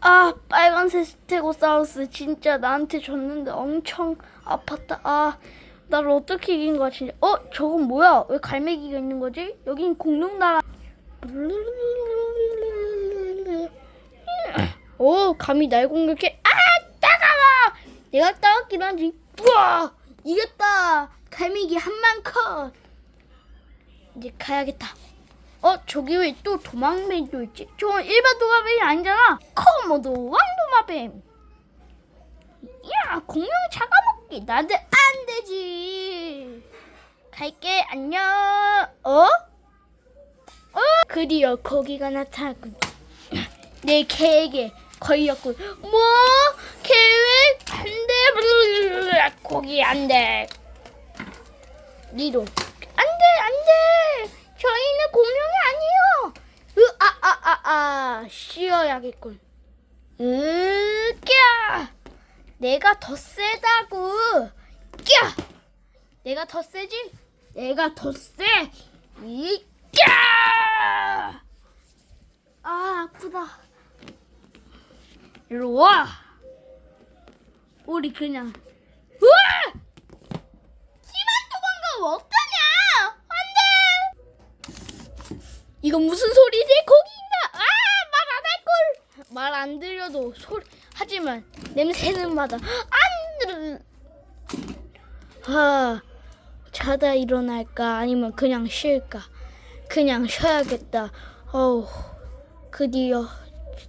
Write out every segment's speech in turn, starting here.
아 빨간색 스테고사우루스 진짜 나한테 줬는데 엄청 아팠다. 아 나를 어떻게 이긴 거야 진짜. 어 저건 뭐야? 왜 갈매기가 있는 거지? 여긴 공룡 나라. 오 감히 날 공격해. 아 따가워. 내가 따갑긴 하지. 우와 이겼다. 갈매기 한만 컷. 이제 가야겠다. 어 저기 왜 또 도마뱀도 있지? 저건 일반 도마뱀이 아니잖아. 코모도 왕도마뱀. 야 공룡 잡아먹기 나한테 안 되지. 갈게 안녕. 어? 어? 드디어 거기가 나타났군. 내 계획에 걸렸군. 뭐? 계획 안 돼. 거기 안 돼. 리로 안 돼 안 돼 저희는 공룡이 아니에요. 으 아 아 아 아 쉬어야겠군. 으꺄 내가 더 세다고. 꺄 내가 더 세지? 내가 더 세. 이꺄 아 아프다. 이리 와. 우리 그냥 우와 심한 도망가 어떠냐? 안돼. 이건 무슨 소리지? 거기인가? 아말 안 할 걸. 말 안 들려도 소리 하지만 냄새는 맡아. 안 들. 아 자다 일어날까 아니면 그냥 쉴까? 그냥 쉬어야겠다. 어우 드디어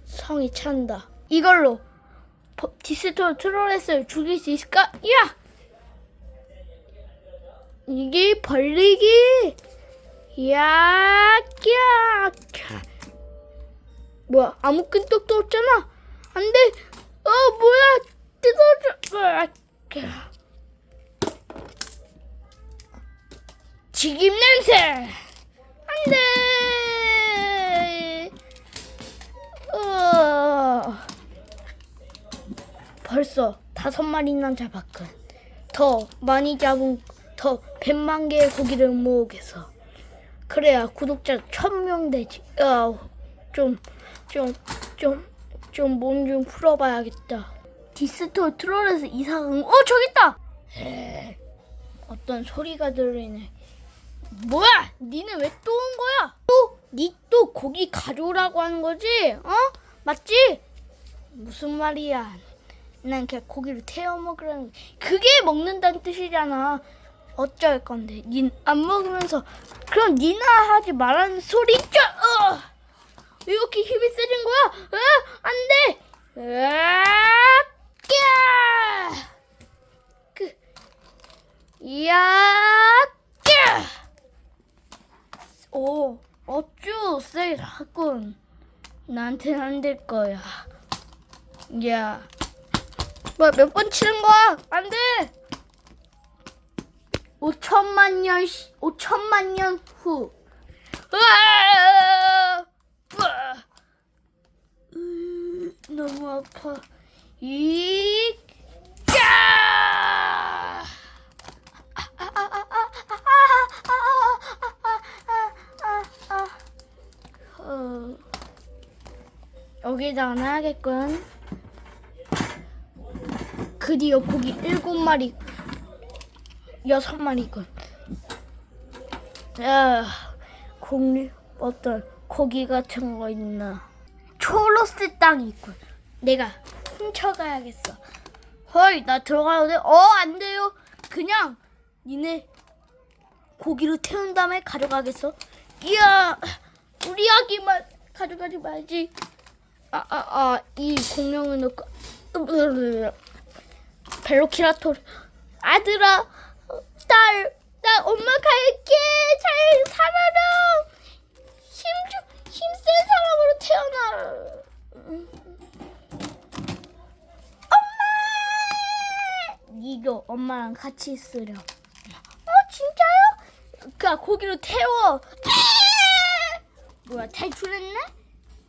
성이 찬다. 이걸로 버- 디스토 트롤렛을 죽일 수 있을까? 야! 이게 벌리기 야, 야, 뭐야 아무 끈떡도 없잖아. 안 돼. 어 뭐야 뜯어져. 튀김 냄새. 안 돼. 어. 벌써 다섯 마리나 잡았군. 더 많이 잡은 더 100만 개의 고기를 모으겠어. 그래야 구독자 1000명 되지. 아, 좀, 좀, 좀, 좀 몸 좀 풀어봐야겠다. 디스토 트롤에서 이상한, 어, 저기 있다! 에이, 어떤 소리가 들리네. 뭐야? 니는 왜 또 온 거야? 또? 니 또 고기 가져오라고 하는 거지? 어? 맞지? 무슨 말이야? 난 그냥 고기를 태워 먹으라는 그게 먹는다는 뜻이잖아. 어쩔 건데 닌 안 먹으면서 그럼 니나 하지 말라는 소리 있죠? 어! 왜 이렇게 힘이 세진 거야? 어? 안 돼! 으아! 그 야! 오 어쭈 세하군 나한텐 안될 거야 야 뭐야 몇 번 치는 거야? 안 돼! 5천만 년, 시- 5천만 년 후. 으아! 으아! 으, 너무 아파. 이, 까! 어, 여기다 놔야겠군. 드디어 고기 일곱 마리, 여섯 마리군. 야, 공리 어떤 고기 같은 거 있나? 초로스 땅이 있군. 내가 훔쳐가야겠어. 헐, 나 들어가도 돼? 어, 안 돼요. 그냥 니네 고기로 태운 다음에 가져가겠어. 이야, 우리 아기만 가져가지 말지. 아, 아, 아, 이 공룡을 넣고. 벨로키라토르 아들아 딸나 엄마 갈게 잘 살아라 힘좀 힘센 사람으로 태어나 음. 엄마 니도 엄마랑 같이 있으려 어 진짜요? 그 고기로 태워 뭐야 탈출했네?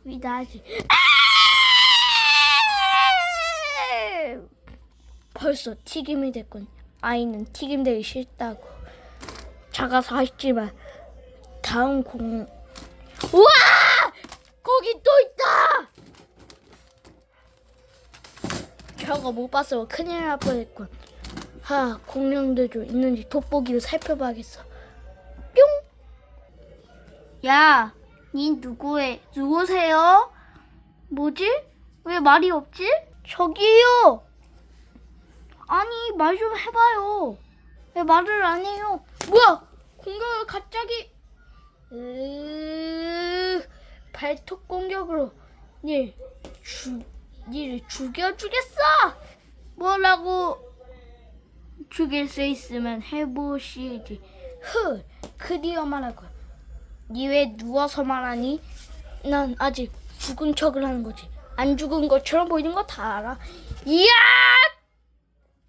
위다하지 벌써 튀김이 됐군. 아이는 튀김되기 싫다고. 작아서 아쉽지만 다음 공. 우와! 거기 또 있다! 저거 못 봤어. 큰일 날 뻔했군. 하, 공룡들 좀 있는지 돋보기로 살펴봐야겠어. 뿅! 야, 니 누구해? 누구세요? 뭐지? 왜 말이 없지? 저기요! 아니, 말 좀 해봐요. 왜 말을 안 해요? 뭐야! 공격을 갑자기 으... 발톱 공격으로 니 죽, 니를 죽여주겠어! 뭐라고 죽일 수 있으면 해보시지. 흐, 그디어 말하고. 니왜 누워서 말하니? 난 아직 죽은 척을 하는 거지. 안 죽은 것처럼 보이는 거 다 알아. 이야!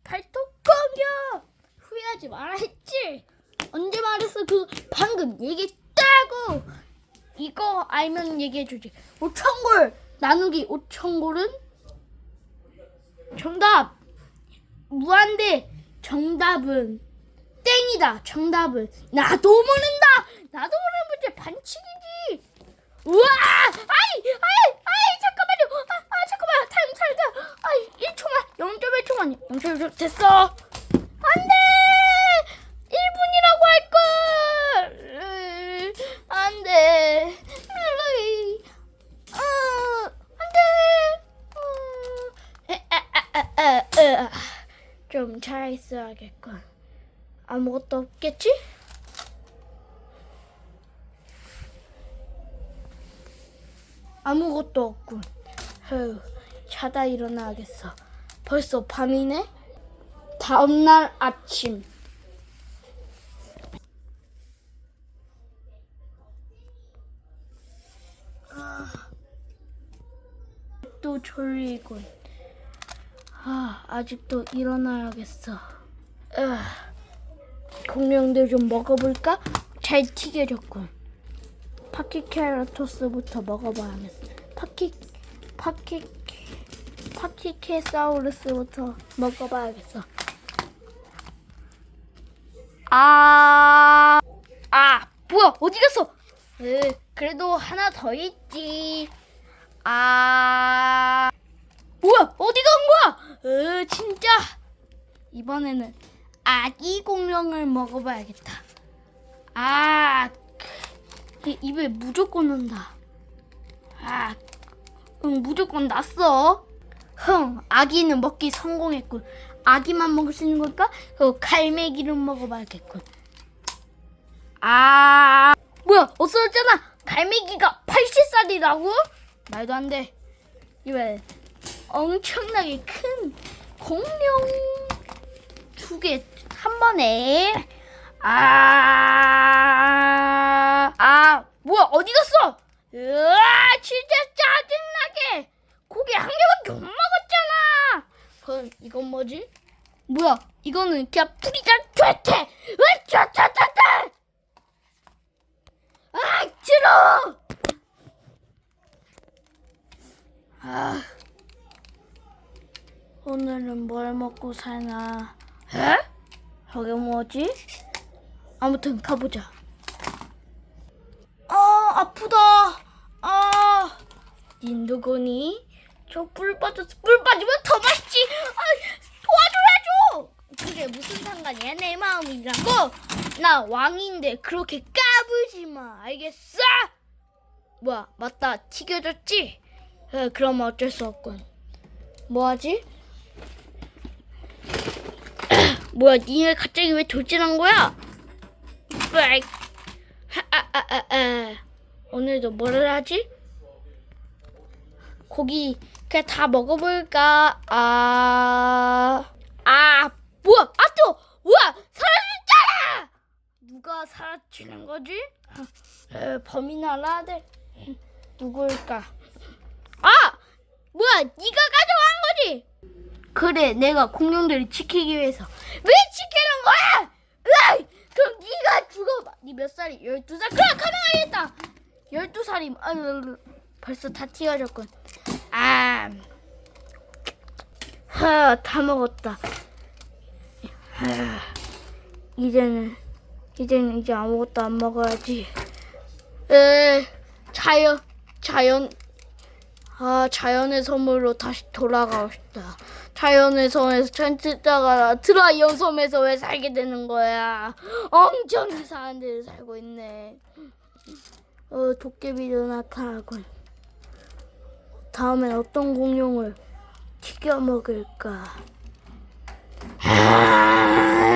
발톱 공격! 후회 하지 말아 했지? 언제 말했어? 그 방금 얘기했다고! 이거 알면 얘기해주지. 5천골! 나누기 5천골은? 정답! 무한대! 정답은 땡이다. 정답은 나도 모른다. 나도 모르는 문제 반칙이지. 우와! 아이, 아이, 아이, 잠깐만요. 아, 아 잠깐만. 타임 살자. 아이, 1초만. 0.1초만. 0.1초 됐어. 좀 잘 있어야겠군. 아무것도 없겠지? 아무것도 없군. 휴, 자다 일어나야겠어. 벌써 밤이네? 다음날 아침. 아, 또 졸리군. 아, 아직도 일어나야겠어. 아, 공룡들 좀 먹어볼까? 잘 튀겨졌군. 파키케라토스부터 먹어봐야겠어. 파키, 파키, 파키케사우루스부터 먹어봐야겠어. 아, 아, 뭐야? 어디 갔어? 으, 그래도 하나 더 있지. 아, 뭐야? 어디 간 거야? 으, 진짜. 이번에는 아기 공룡을 먹어봐야겠다. 아, 이 입에 무조건 넣는다. 아, 응, 무조건 났어. 흥, 아기는 먹기 성공했군. 아기만 먹을 수 있는 걸까? 그 갈매기를 먹어봐야겠군. 아, 뭐야? 없어졌잖아. 갈매기가 80살이라고? 말도 안 돼. 이왜 엄청나게 큰 공룡 두 개 한 번에 아, 아, 뭐야, 어디 갔어? 으아, 진짜 짜증나게. 고기 한 개밖에 못 먹었잖아. 그럼 이건 뭐지? 뭐야, 이거는 그냥 뿌리자. 으아, 짜짜짜짜. 아, 싫어. 아, 오늘은 뭘 먹고 사나? 에? 저게 뭐지? 아무튼 가보자. 아 아프다. 아 닌두고니 저 뿔 빠졌어. 뿔 빠지면 더 맛있지. 아 도와줘야죠. 그게 무슨 상관이야 내 마음이라고. 나 왕인데 그렇게 까불지 마. 알겠어? 뭐야 맞다 튀겨졌지? 에, 그러면 어쩔 수 없군. 뭐하지? 뭐야, 니네 갑자기 왜 돌진한 거야? 하, 아, 아, 아, 아. 오늘도 뭐를 하지? 고기 그냥 다 먹어볼까? 아, 아, 뭐야? 아, 또, 뭐야? 사라졌잖아! 누가 사라지는 거지? 에, 범인은 알아야 돼. 누구일까? 아! 뭐야? 네가 가져간 거지? 그래, 내가 공룡들을 지키기 위해서. 왜 지키는 거야? 으아! 그럼 네가 죽어봐. 네 몇 살이? 12살? 그래, 가능하겠다. 12살이, 아유, 벌써 다 튀어졌군. 아, 하, 다 먹었다. 하, 이제는, 이제는 이제 아무것도 안 먹어야지. 에, 자연, 자연, 아 자연의 섬으로 다시 돌아가고 싶다. 자연의 섬에서 전투자가 트라이온 섬에서 왜 살게 되는 거야? 엄청 이상한 데를 살고 있네. 어 도깨비도 나타나군. 다음엔 어떤 공룡을 튀겨 먹을까? 아!